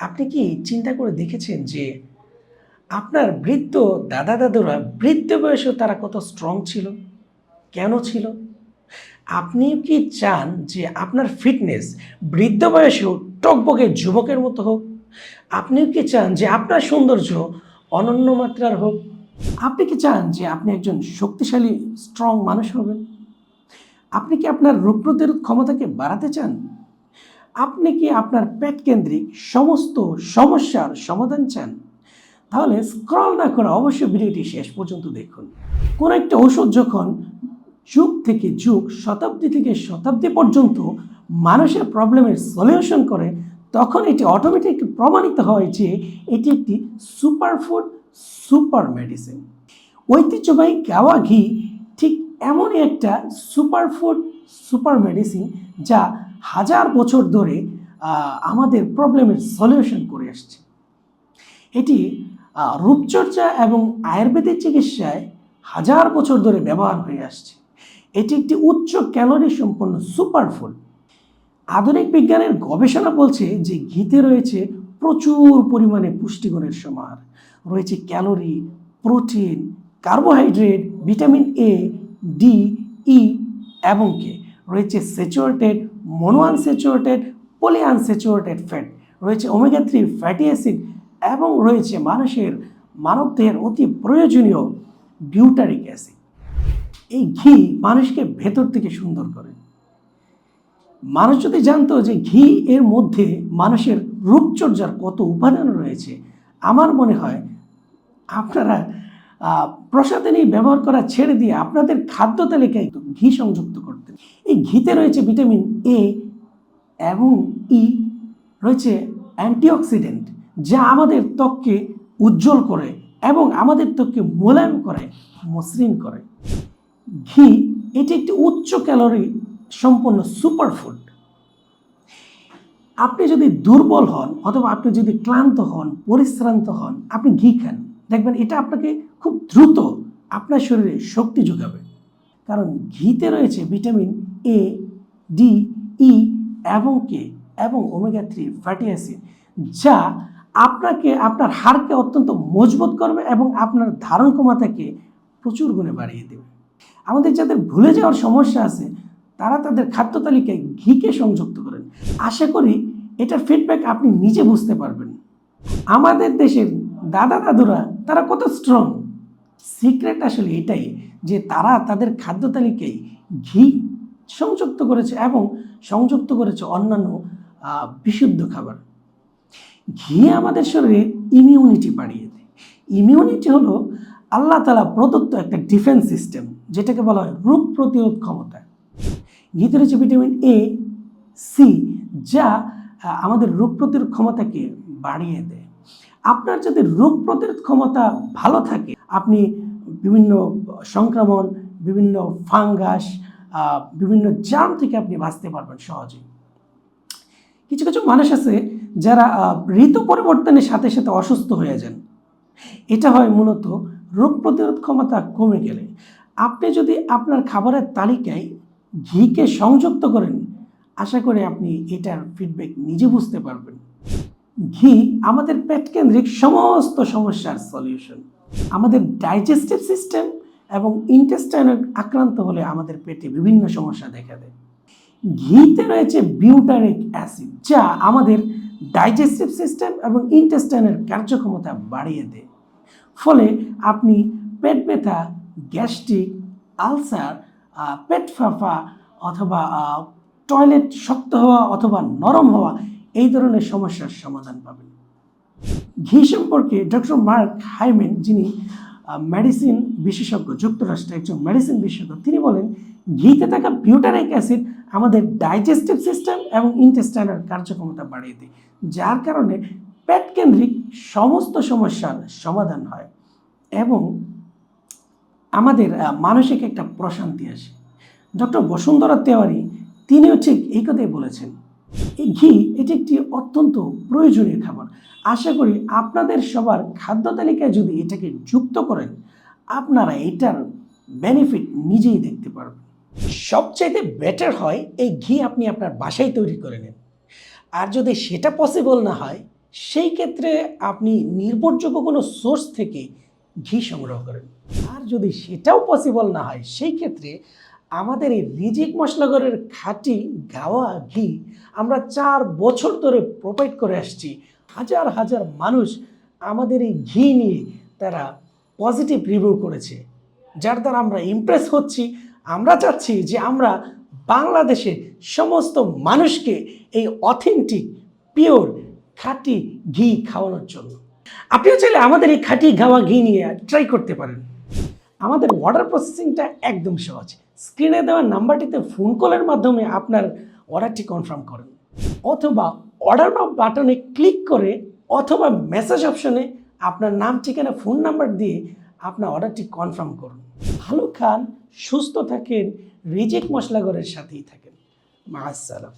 আপনি কি চিন্তা করে দেখেছেন যে আপনার বৃদ্ধ দাদা দাদুরা বৃদ্ধ বয়সেও তারা কত স্ট্রং ছিল? কেন ছিল? আপনি কি চান যে আপনার ফিটনেস বৃদ্ধ বয়সেও টকবকে যুবকের মতো হোক? আপনিও কি চান যে আপনার সৌন্দর্য অনন্য মাত্রার হোক? আপনি কি চান যে আপনি একজন শক্তিশালী স্ট্রং মানুষ হবেন? আপনি কি আপনার রোগ প্রতিরোধ ক্ষমতাকে বাড়াতে চান? আপনি কি আপনার পেট কেন্দ্রিক সমস্ত সমস্যার সমাধান চান? তাহলে স্ক্রল না করে অবশ্যই ভিডিওটি শেষ পর্যন্ত দেখুন। কোন একটা ওষুধ যখন যুগ থেকে যুগ, শতাব্দী থেকে শতাব্দী পর্যন্ত মানুষের প্রবলেমের সলিউশন করে, তখন এটি অটোমেটিক প্রমাণিত হয় যে এটি একটি সুপারফুড সুপার মেডিসিন ঐতিহ্যবাহী গাওয়া ঘি ঠিক এমনই একটা সুপারফুড সুপার মেডিসিন যা হাজার বছর ধরে আমাদের প্রবলেমের সলিউশন করে আসছে। এটি রূপচর্চা এবং আয়ুর্বেদিক চিকিৎসায় হাজার বছর ধরে ব্যবহার হয়ে আসছে। এটি একটি উচ্চ ক্যালোরি সম্পন্ন সুপারফুড আধুনিক বিজ্ঞানের গবেষণা বলছে যে ঘিতে রয়েছে প্রচুর পরিমাণে পুষ্টিগুণের সমাহার। রয়েছে calorie protein carbohydrate vitamin A D E এবং কে রয়েছে saturated mono unsaturated poly unsaturated fat রয়েছে ওমেগা থ্রি ফ্যাটি অ্যাসিড এবং রয়েছে মানুষের মানবদেহের অতি প্রয়োজনীয় বিউটারিক অ্যাসিড এই ঘি মানুষকে ভেতর থেকে সুন্দর করে। মানুষ যদি জানতো যে ঘি এর মধ্যে মানুষের রূপচর্যার কত উপাদান রয়েছে আমার মনে হয় আপনারা আহ, প্রসাদে নিয়ে ব্যবহার করা ছেড়ে দিয়ে আপনাদের খাদ্য তালিকায় ঘি সংযুক্ত করতেন এই ঘিতে রয়েছে ভিটামিন এ এবং ই রয়েছে অ্যান্টিঅক্সিডেন্ট, যা আমাদের ত্বককে উজ্জ্বল করে এবং আমাদের ত্বককে মোলায়েম করে, মসৃণ করে। ঘি, এটি একটি উচ্চ ক্যালোরি সম্পন্ন সুপারফুড। আপনি যদি দুর্বল হন অথবা আপনি যদি ক্লান্ত হন, পরিশ্রান্ত হন, আপনি ঘি খান। দেখবেন এটা আপনাকে খুব দ্রুত আপনার শরীরে শক্তি যোগাবে। কারণ ঘিতে রয়েছে ভিটামিন এ ডি ই এবং কে এবং ওমেগা থ্রি ফ্যাটি অ্যাসিড যা আপনাকে, আপনার হাড়কে অত্যন্ত মজবুত করবে এবং আপনার ধারণ ক্ষমতাকে প্রচুর গুণে বাড়িয়ে দেবে। আমাদের যাদের ভুলে যাওয়ার সমস্যা আছে, তারা তাদের খাদ্য তালিকায় ঘিকে সংযুক্ত করেন। আশা করি এটার ফিডব্যাক আপনি নিজে বুঝতে পারবেন। আমাদের দেশের দাদা দাদুরা তারা কত স্ট্রং সিক্রেট আসলে এটাই যে তারা তাদের খাদ্য তালিকায় ঘি সংযুক্ত করেছে এবং সংযুক্ত করেছে অন্যান্য বিশুদ্ধ খাবার। ঘি আমাদের শরীরে ইমিউনিটি বাড়িয়ে দেয়। ইমিউনিটি হলো আল্লাহ তালা প্রদত্ত একটা ডিফেন্স সিস্টেম যেটাকে বলা হয় রোগ প্রতিরোধ ক্ষমতা। ঘিতে রয়েছে ভিটামিন এ সি যা আমাদের রোগ প্রতিরোধ ক্ষমতাকে বাড়িয়ে দেয়। আপনার যদি রোগ প্রতিরোধ ক্ষমতা ভালো থাকে আপনি বিভিন্ন সংক্রমণ, বিভিন্ন ফাঙ্গাস বিভিন্ন জার্ম থেকে আপনি বাঁচতে পারবেন সহজেই। কিছু কিছু মানুষ আছে যারা ঋতু পরিবর্তনের সাথে সাথে অসুস্থ হয়ে যান। এটা হয় মূলত রোগ প্রতিরোধ ক্ষমতা কমে গেলে। আপনি যদি আপনার খাবারের তালিকায় ঘিকে সংযুক্ত করেন, আশা করি আপনি এটার ফিডব্যাক নিজে বুঝতে পারবেন। ঘি আমাদের পেট কেন্দ্রিক সমস্ত সমস্যার সলিউশন আমাদের ডাইজেস্টিভ সিস্টেম এবং ইন্টেস্টাইনের আক্রান্ত হলে আমাদের পেটে বিভিন্ন সমস্যা দেখা দেয়। ঘিতে রয়েছে বিউটারিক অ্যাসিড যা আমাদের ডাইজেস্টিভ সিস্টেম এবং ইন্টেস্টাইনের কার্যক্ষমতা বাড়িয়ে দেয়। ফলে আপনি পেট ব্যথা গ্যাস্ট্রিক আলসার পেট ফাঁপা অথবা টয়লেট শক্ত হওয়া অথবা নরম হওয়া এই ধরনের সমস্যার সমাধান পাবেন। ঘি সম্পর্কে ডক্টর মার্ক হাইমেন, যিনি মেডিসিন বিশেষজ্ঞ যুক্তরাষ্ট্রে একজন মেডিসিন বিশেষজ্ঞ, তিনি বলেন, ঘিতে থাকা বিউটারিক অ্যাসিড আমাদের ডাইজেস্টিভ সিস্টেম এবং ইন্টেস্টাইনাল কার্যক্ষমতা বাড়িয়ে দেয়, যার কারণে পেট কেন্দ্রিক সমস্ত সমস্যার সমাধান হয় এবং আমাদের মানসিক একটা প্রশান্তি আসে। ডক্টর বসুন্ধরা তেওয়ারি, তিনিও ঠিক এই কথাই বলেছেন এই ঘি, এটি একটি অত্যন্ত প্রয়োজনীয় খাবার। আশা করি আপনাদের সবার খাদ্য তালিকায় যদি এটাকে যুক্ত করেন, আপনারা এটার বেনিফিট নিজেই দেখতে পারবেন। সবচাইতে বেটার হয় এই ঘি আপনি আপনার বাসায় তৈরি করে নেন। আর যদি সেটা পসিবল না হয়, সেই ক্ষেত্রে আপনি নির্ভরযোগ্য কোনো সোর্স থেকে ঘি সংগ্রহ করেন। আর যদি সেটাও পসিবল না হয়, সেই ক্ষেত্রে আমাদের এই রিজিক মশলাগরের খাঁটি গাওয়া ঘি আমরা চার বছর ধরে প্রোভাইড করে আসছি। হাজার হাজার মানুষ আমাদের এই ঘি নিয়ে তারা পজিটিভ রিভিউ করেছে। যার দ্বারা আমরা ইমপ্রেস হচ্ছি। আমরা চাচ্ছি যে আমরা বাংলাদেশের সমস্ত মানুষকে এই অথেন্টিক, পিওর খাঁটি ঘি খাওয়ানোর জন্য। আপনিও চাইলে আমাদের এই খাঁটি গাওয়া ঘি নিয়ে ট্রাই করতে পারেন। আমাদের অর্ডার প্রসেসিংটা একদম সহজ। স্ক্রিনে দেওয়া নাম্বারটিতে ফোন কলের মাধ্যমে আপনার অর্ডারটি কনফার্ম করুন। অথবা অর্ডার বা বাটনে ক্লিক করে অথবা মেসেজ অপশনে আপনার নাম, ঠিকানা ফোন নাম্বার দিয়ে আপনার অর্ডারটি কনফার্ম করুন। ভালো খান, সুস্থ থাকেন রিজেক্ট মশলাঘরের সাথেই থাকেন। মা আসসালাম